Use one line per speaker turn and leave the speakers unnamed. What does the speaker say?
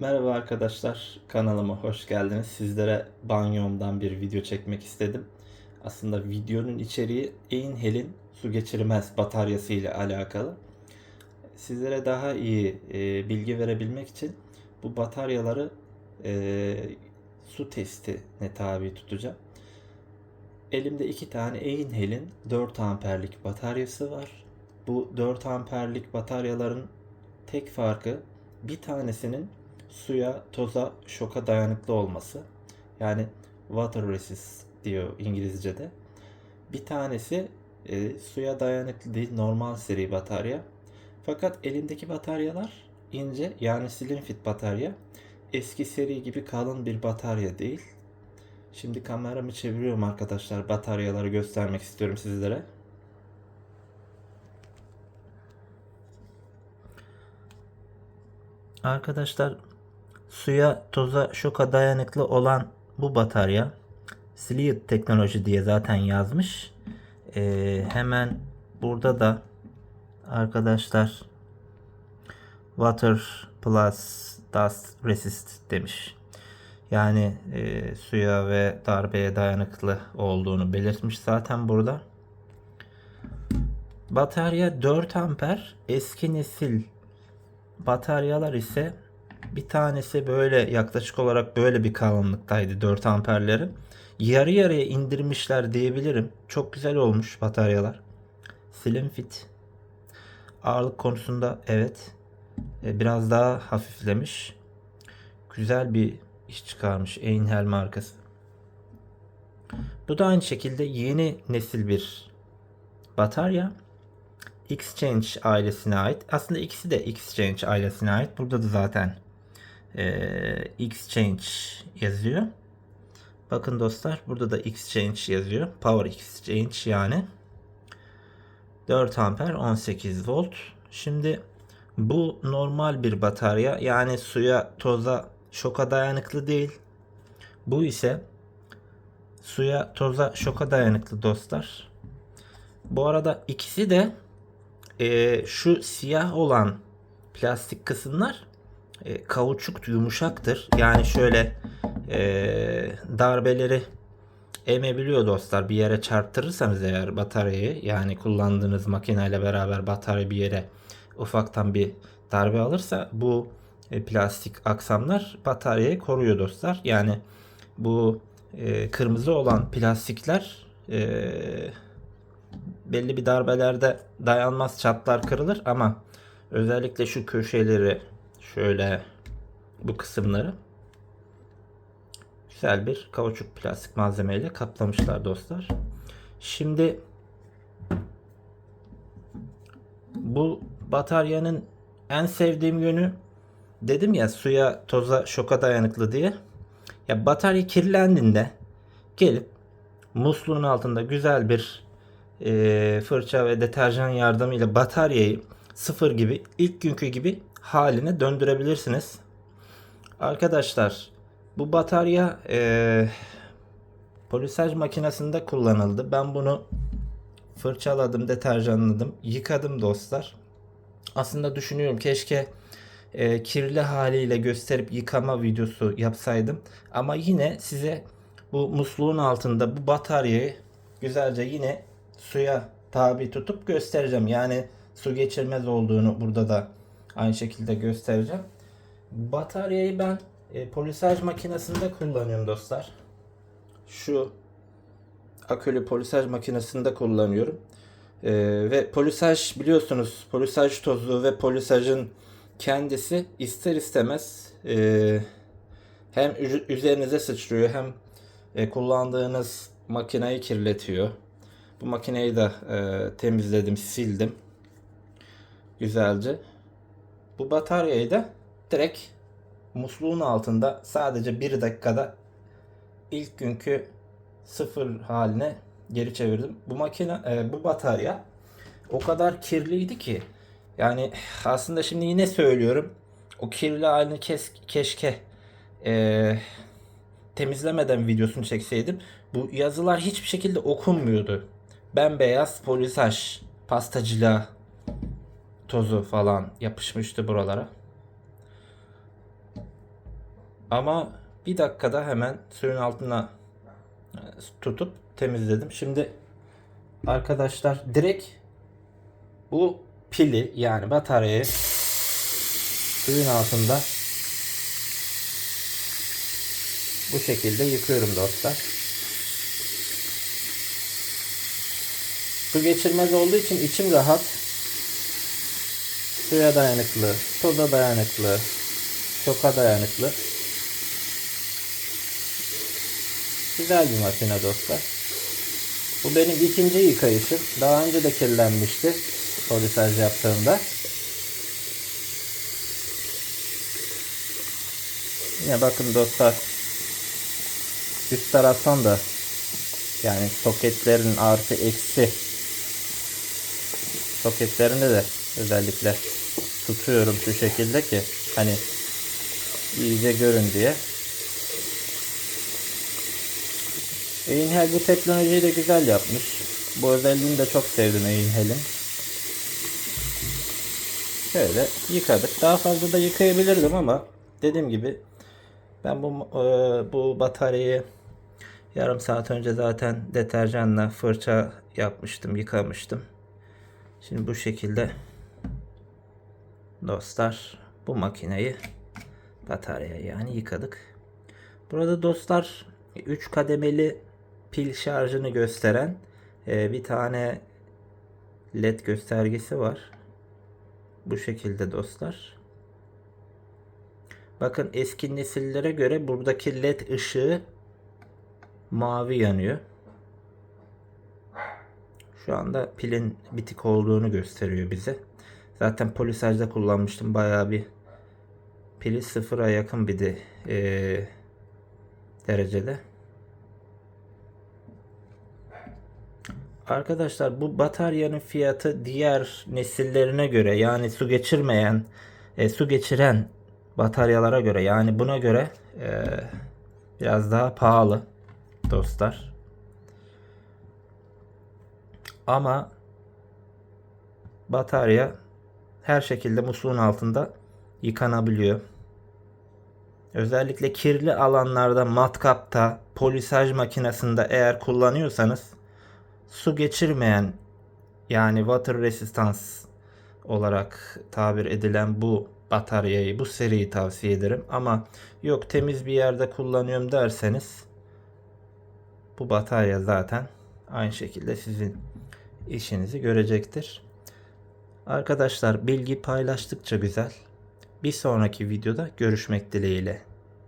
Merhaba arkadaşlar, kanalıma hoş geldiniz. Sizlere banyomdan bir video çekmek istedim. Aslında videonun içeriği Einhel'in su geçirmez bataryası ile alakalı. Sizlere daha iyi e, bilgi verebilmek için bu bataryaları e, su testine tabi tutacağım. Elimde iki tane Einhel'in 4 amperlik bataryası var. Bu 4 amperlik bataryaların tek farkı bir tanesinin suya, toza, şoka dayanıklı olması. Yani water resist diyor İngilizce'de. Bir tanesi e, suya dayanıklı değil, normal seri batarya. Fakat elimdeki bataryalar ince yani slim fit batarya. Eski seri gibi kalın bir batarya değil. Şimdi kameramı çeviriyorum arkadaşlar. Bataryaları göstermek istiyorum sizlere. Arkadaşlar suya, toza, şoka dayanıklı olan bu batarya Sliot teknoloji diye zaten yazmış. Ee, hemen burada da arkadaşlar Water Plus Dust Resist demiş. Yani e, suya ve darbeye dayanıklı olduğunu belirtmiş zaten burada. Batarya 4 amper. Eski nesil bataryalar ise bir tanesi böyle yaklaşık olarak böyle bir kalınlıktaydı 4 amperleri. Yarı yarıya indirmişler diyebilirim. Çok güzel olmuş bataryalar. Slim fit. Ağırlık konusunda evet e, biraz daha hafiflemiş. Güzel bir iş çıkarmış Einhell markası. Bu da aynı şekilde yeni nesil bir batarya. Exchange ailesine ait. Aslında ikisi de Exchange ailesine ait. Burada da zaten e, Exchange yazıyor. Bakın dostlar burada da Exchange yazıyor. Power Exchange yani. 4 amper 18 volt. Şimdi bu normal bir batarya yani suya toza şoka dayanıklı değil. Bu ise suya toza şoka dayanıklı dostlar. Bu arada ikisi de e, şu siyah olan plastik kısımlar e, kauçuk yumuşaktır. Yani şöyle e, darbeleri emebiliyor dostlar. Bir yere çarptırırsanız eğer bataryayı yani kullandığınız makineyle beraber batarya bir yere ufaktan bir darbe alırsa bu e, plastik aksamlar bataryayı koruyor dostlar. Yani bu e, kırmızı olan plastikler e, belli bir darbelerde dayanmaz çatlar kırılır ama özellikle şu köşeleri şöyle bu kısımları güzel bir kauçuk plastik malzemeyle kaplamışlar dostlar. Şimdi bu bataryanın en sevdiğim yönü dedim ya suya, toza, şoka dayanıklı diye. Ya batarya kirlendiğinde gelip musluğun altında güzel bir e, fırça ve deterjan yardımıyla bataryayı sıfır gibi ilk günkü gibi haline döndürebilirsiniz. Arkadaşlar bu batarya e, polisaj makinesinde kullanıldı. Ben bunu fırçaladım, deterjanladım, yıkadım dostlar. Aslında düşünüyorum keşke e, kirli haliyle gösterip yıkama videosu yapsaydım. Ama yine size bu musluğun altında bu bataryayı güzelce yine suya tabi tutup göstereceğim. Yani su geçirmez olduğunu burada da aynı şekilde göstereceğim. Bataryayı ben e, polisaj makinesinde kullanıyorum dostlar. Şu akülü polisaj makinesinde kullanıyorum. E, ve polisaj biliyorsunuz polisaj tozu ve polisajın kendisi ister istemez e, hem üzerinize sıçrıyor hem e, kullandığınız makineyi kirletiyor. Bu makineyi de e, temizledim, sildim. Güzelce. Bu bataryayı da direkt musluğun altında sadece bir dakikada ilk günkü sıfır haline geri çevirdim. Bu makine, e, bu batarya o kadar kirliydi ki yani aslında şimdi yine söylüyorum o kirli halini kes, keşke e, temizlemeden videosunu çekseydim. Bu yazılar hiçbir şekilde okunmuyordu. Bembeyaz polisaj, pastacılığa tozu falan yapışmıştı buralara. Ama bir dakikada hemen suyun altına e, tutup temizledim. Şimdi arkadaşlar direkt bu pili yani bataryayı suyun altında bu şekilde yıkıyorum dostlar. Su geçirmez olduğu için içim rahat. Suya dayanıklı, toza dayanıklı, şoka dayanıklı. Güzel bir makine dostlar. Bu benim ikinci yıkayışım. Daha önce de kirlenmişti polisaj yaptığımda. Yine bakın dostlar üst taraftan da yani soketlerin artı eksi soketlerinde de özellikle tutuyorum şu şekilde ki hani iyice görün diye. Einhell bu teknolojiyi de güzel yapmış. Bu özelliğini de çok sevdim Einhell'in. Şöyle yıkadık. Daha fazla da yıkayabilirdim ama dediğim gibi ben bu e, bu bataryayı yarım saat önce zaten deterjanla fırça yapmıştım, yıkamıştım. Şimdi bu şekilde dostlar bu makineyi bataryayı yani yıkadık. Burada dostlar 3 kademeli pil şarjını gösteren e, bir tane led göstergesi var. Bu şekilde dostlar. Bakın eski nesillere göre buradaki led ışığı mavi yanıyor. Şu anda pilin bitik olduğunu gösteriyor bize. Zaten polisajda kullanmıştım. Bayağı bir pili sıfıra yakın bir de e, derecede. Arkadaşlar bu bataryanın fiyatı diğer nesillerine göre yani su geçirmeyen e, su geçiren bataryalara göre yani buna göre e, biraz daha pahalı dostlar. Ama batarya her şekilde musluğun altında yıkanabiliyor. Özellikle kirli alanlarda, matkapta, polisaj makinesinde eğer kullanıyorsanız su geçirmeyen yani water resistance olarak tabir edilen bu bataryayı, bu seriyi tavsiye ederim. Ama yok temiz bir yerde kullanıyorum derseniz bu batarya zaten aynı şekilde sizin işinizi görecektir. Arkadaşlar bilgi paylaştıkça güzel. Bir sonraki videoda görüşmek dileğiyle.